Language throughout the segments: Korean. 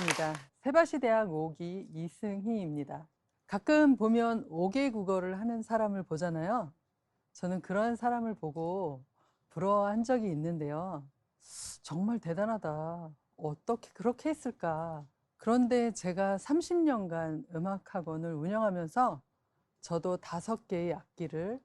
반갑습니다. 세바시 대학 5기 이승희입니다. 가끔 보면 5개 국어를 하는 사람을 보잖아요. 저는 그런 사람을 보고 부러워한 적이 있는데요. 정말 대단하다. 어떻게 그렇게 했을까? 그런데 제가 30년간 음악학원을 운영하면서 저도 다섯 개의 악기를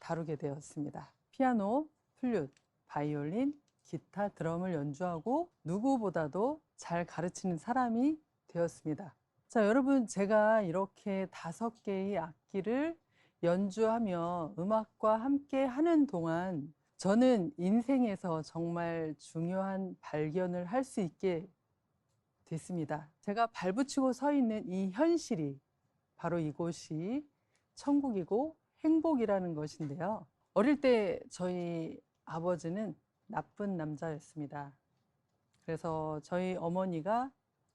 다루게 되었습니다. 피아노, 플룻, 바이올린, 기타, 드럼을 연주하고 누구보다도 잘 가르치는 사람이 되었습니다. 자, 여러분, 제가 이렇게 다섯 개의 악기를 연주하며 음악과 함께 하는 동안 저는 인생에서 정말 중요한 발견을 할 수 있게 됐습니다. 제가 발붙이고 서 있는 이 현실이 바로 이곳이 천국이고 행복이라는 것인데요. 어릴 때 저희 아버지는 나쁜 남자였습니다. 그래서 저희 어머니가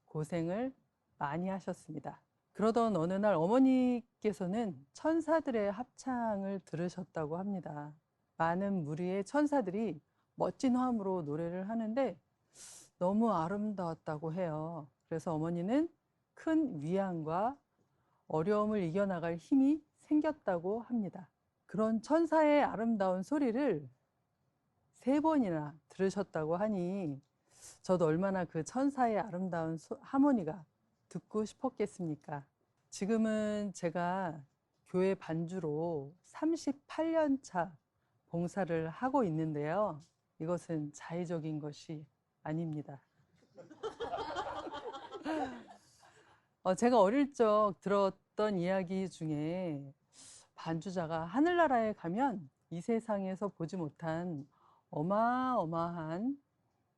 고생을 많이 하셨습니다. 그러던 어느 날 어머니께서는 천사들의 합창을 들으셨다고 합니다. 많은 무리의 천사들이 멋진 화음으로 노래를 하는데 너무 아름다웠다고 해요. 그래서 어머니는 큰 위안과 어려움을 이겨나갈 힘이 생겼다고 합니다. 그런 천사의 아름다운 소리를 세 번이나 들으셨다고 하니 저도 얼마나 그 천사의 아름다운 소- 하모니가 듣고 싶었겠습니까? 지금은 제가 교회 반주로 38년 차 봉사를 하고 있는데요. 이것은 자의적인 것이 아닙니다. 어, 제가 어릴 적 들었던 이야기 중에 반주자가 하늘나라에 가면 이 세상에서 보지 못한 어마어마한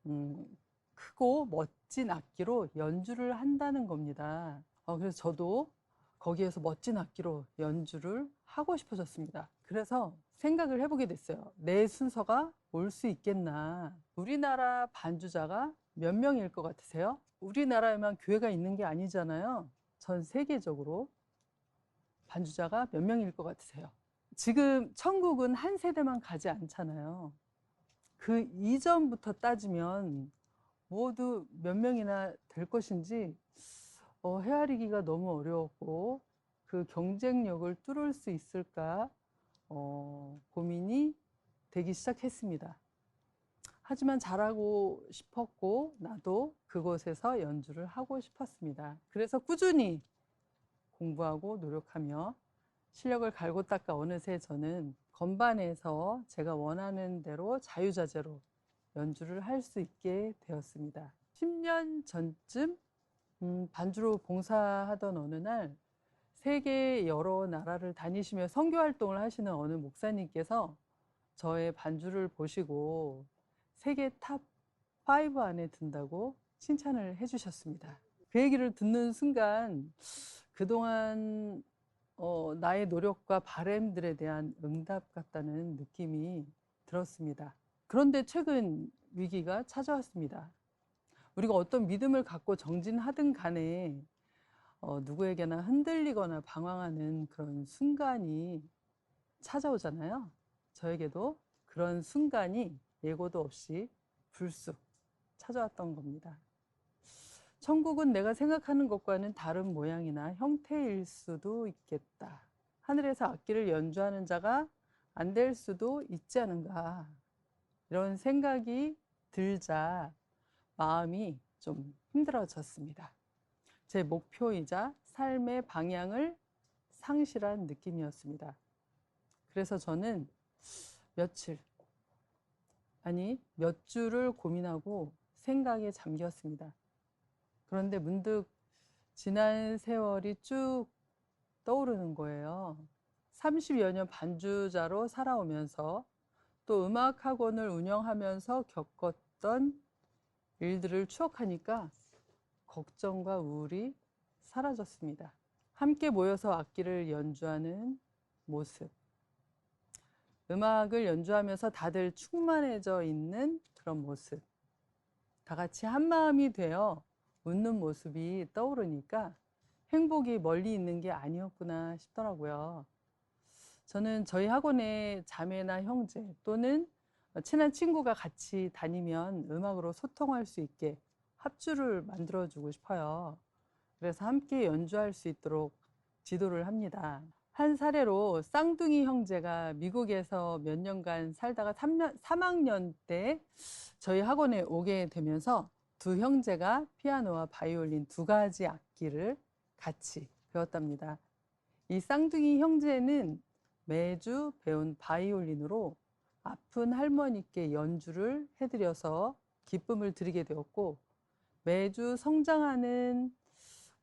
음, 크고 멋진 악기로 연주를 한다는 겁니다. 어, 그래서 저도 거기에서 멋진 악기로 연주를 하고 싶어졌습니다. 그래서 생각을 해보게 됐어요. 내 순서가 올 수 있겠나. 우리나라 반주자가 몇 명일 것 같으세요? 우리나라에만 교회가 있는 게 아니잖아요. 전 세계적으로 반주자가 몇 명일 것 같으세요? 지금 천국은 한 세대만 가지 않잖아요. 그 이전부터 따지면 모두 몇 명이나 될 것인지 어, 헤아리기가 너무 어려웠고 그 경쟁력을 뚫을 수 있을까 어, 고민이 되기 시작했습니다. 하지만 잘하고 싶었고 나도 그곳에서 연주를 하고 싶었습니다. 그래서 꾸준히 공부하고 노력하며 실력을 갈고 닦아 어느새 저는 건반에서 제가 원하는 대로 자유자재로 연주를 할 수 있게 되었습니다. 10년 전쯤 음, 반주로 봉사하던 어느 날 세계 여러 나라를 다니시며 선교 활동을 하시는 어느 목사님께서 저의 반주를 보시고 세계 탑 5 안에 든다고 칭찬을 해주셨습니다. 그 얘기를 듣는 순간 그동안 어, 나의 노력과 바램들에 대한 응답 같다는 느낌이 들었습니다. 그런데 최근 위기가 찾아왔습니다. 우리가 어떤 믿음을 갖고 정진하든 간에 어, 누구에게나 흔들리거나 방황하는 그런 순간이 찾아오잖아요. 저에게도 그런 순간이 예고도 없이 불쑥 찾아왔던 겁니다. 천국은 내가 생각하는 것과는 다른 모양이나 형태일 수도 있겠다. 하늘에서 악기를 연주하는 자가 안 될 수도 있지 않은가. 이런 생각이 들자 마음이 좀 힘들어졌습니다. 제 목표이자 삶의 방향을 상실한 느낌이었습니다. 그래서 저는 며칠, 아니, 몇 주를 고민하고 생각에 잠겼습니다. 그런데 문득 지난 세월이 쭉 떠오르는 거예요. 30여 년 반주자로 살아오면서 또 음악학원을 운영하면서 겪었던 일들을 추억하니까 걱정과 우울이 사라졌습니다. 함께 모여서 악기를 연주하는 모습. 음악을 연주하면서 다들 충만해져 있는 그런 모습. 다 같이 한 마음이 되어 웃는 모습이 떠오르니까 행복이 멀리 있는 게 아니었구나 싶더라고요. 저는 저희 학원의 자매나 형제 또는 친한 친구가 같이 다니면 음악으로 소통할 수 있게 합주를 만들어주고 싶어요. 그래서 함께 연주할 수 있도록 지도를 합니다. 한 사례로 쌍둥이 형제가 미국에서 몇 년간 살다가 3년, 3학년 때 저희 학원에 오게 되면서 두 형제가 피아노와 바이올린 두 가지 악기를 같이 배웠답니다. 이 쌍둥이 형제는 매주 배운 바이올린으로 아픈 할머니께 연주를 해드려서 기쁨을 드리게 되었고 매주 성장하는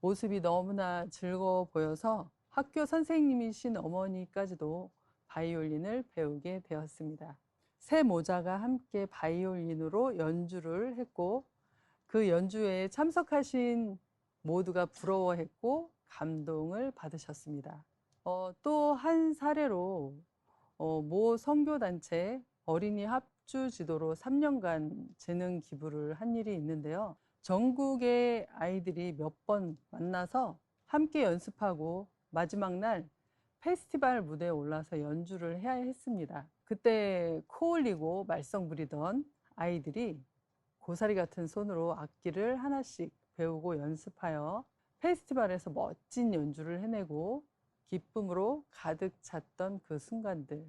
모습이 너무나 즐거워 보여서 학교 선생님이신 어머니까지도 바이올린을 배우게 되었습니다. 새 모자가 함께 바이올린으로 연주를 했고 그 연주에 참석하신 모두가 부러워했고 감동을 받으셨습니다. 어, 또 한 사례로 어, 모 선교단체 어린이 합주 지도로 3년간 재능 기부를 한 일이 있는데요. 전국의 아이들이 몇 번 만나서 함께 연습하고 마지막 날 페스티벌 무대에 올라서 연주를 해야 했습니다. 그때 코 올리고 말썽 부리던 아이들이 고사리 같은 손으로 악기를 하나씩 배우고 연습하여 페스티벌에서 멋진 연주를 해내고 기쁨으로 가득 찼던 그 순간들.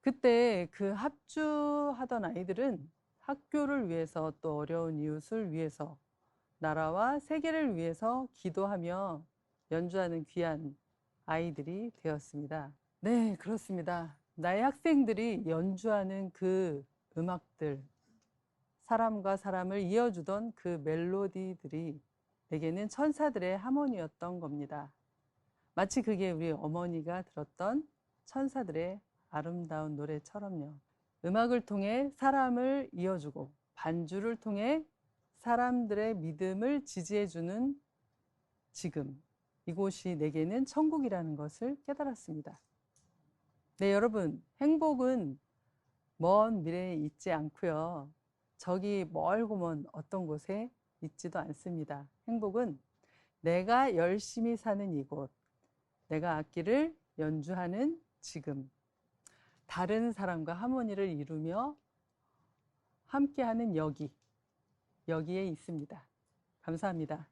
그때 그 합주하던 아이들은 학교를 위해서 또 어려운 이웃을 위해서 나라와 세계를 위해서 기도하며 연주하는 귀한 아이들이 되었습니다. 네, 그렇습니다. 나의 학생들이 연주하는 그 음악들, 사람과 사람을 이어주던 그 멜로디들이 내게는 천사들의 하모니였던 겁니다. 마치 그게 우리 어머니가 들었던 천사들의 아름다운 노래처럼요. 음악을 통해 사람을 이어주고 반주를 통해 사람들의 믿음을 지지해주는 지금 이곳이 내게는 천국이라는 것을 깨달았습니다. 네, 여러분, 행복은 먼 미래에 있지 않고요. 저기 멀고 먼 어떤 곳에 있지도 않습니다. 행복은 내가 열심히 사는 이곳, 내가 악기를 연주하는 지금, 다른 사람과 하모니를 이루며 함께하는 여기, 여기에 있습니다. 감사합니다.